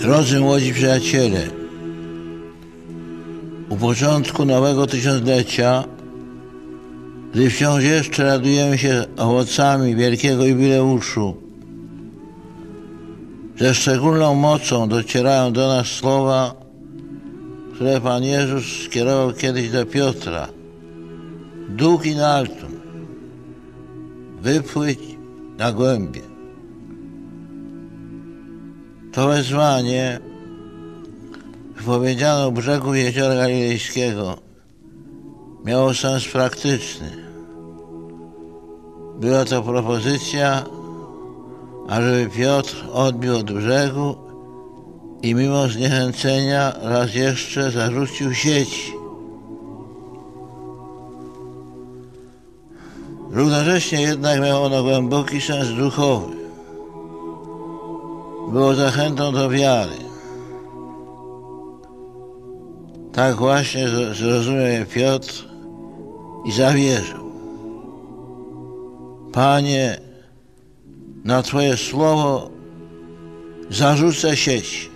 Drodzy młodzi przyjaciele, u początku nowego tysiąclecia, gdy wciąż jeszcze radujemy się owocami wielkiego jubileuszu, ze szczególną mocą docierają do nas słowa, które Pan Jezus skierował kiedyś do Piotra. Duch in altum, wypłyć na głębie. To wezwanie wypowiedziano brzegu jeziora Galilejskiego. Miało sens praktyczny. Była to propozycja, ażeby Piotr odbił od brzegu i mimo zniechęcenia raz jeszcze zarzucił sieci. Równocześnie jednak miało ono głęboki sens duchowy. Było zachętą do wiary. Tak właśnie zrozumiał Piotr i zawierzył. Panie, na Twoje słowo zarzucę sieć.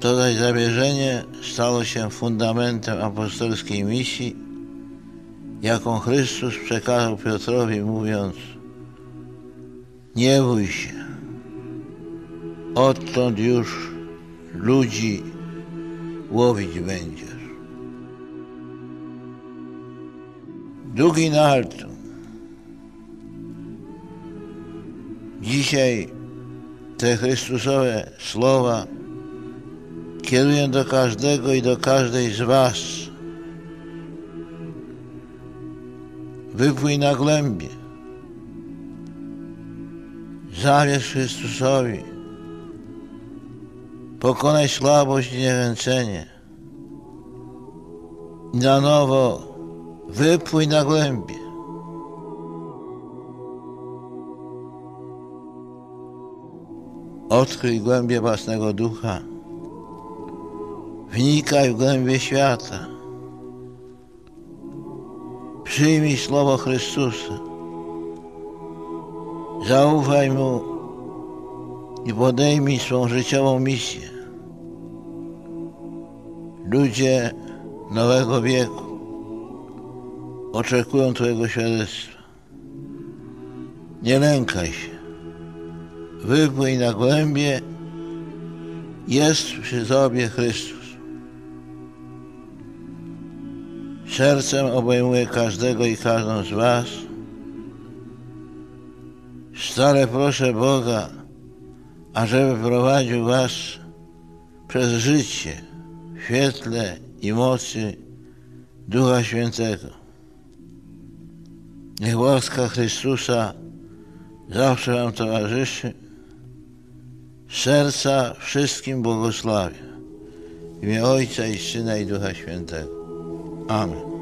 To zaś zawierzenie stało się fundamentem apostolskiej misji, jaką Chrystus przekazał Piotrowi, mówiąc: Nie bój się, odtąd już ludzi łowić będziesz. Długi naltu. Dzisiaj te Chrystusowe słowa kieruję do każdego i do każdej z Was. Wypłyj na głębie. Zawierz Chrystusowi. Pokonaj słabość i niechęcenie. Na nowo wypłyj na głębie. Odkryj głębie własnego ducha. Wnikaj w głębie świata. Przyjmij słowo Chrystusa. Zaufaj Mu i podejmij swą życiową misję. Ludzie nowego wieku oczekują Twojego świadectwa. Nie lękaj się. Wypłyń na głębie. Jest przy Tobie Chrystus. Sercem obejmuje każdego i każdą z Was. Stale proszę Boga, ażeby prowadził Was przez życie w świetle i mocy Ducha Świętego. Niech łaska Chrystusa zawsze Wam towarzyszy. Serca wszystkim błogosławię. W imię Ojca i Syna i Ducha Świętego. Amen.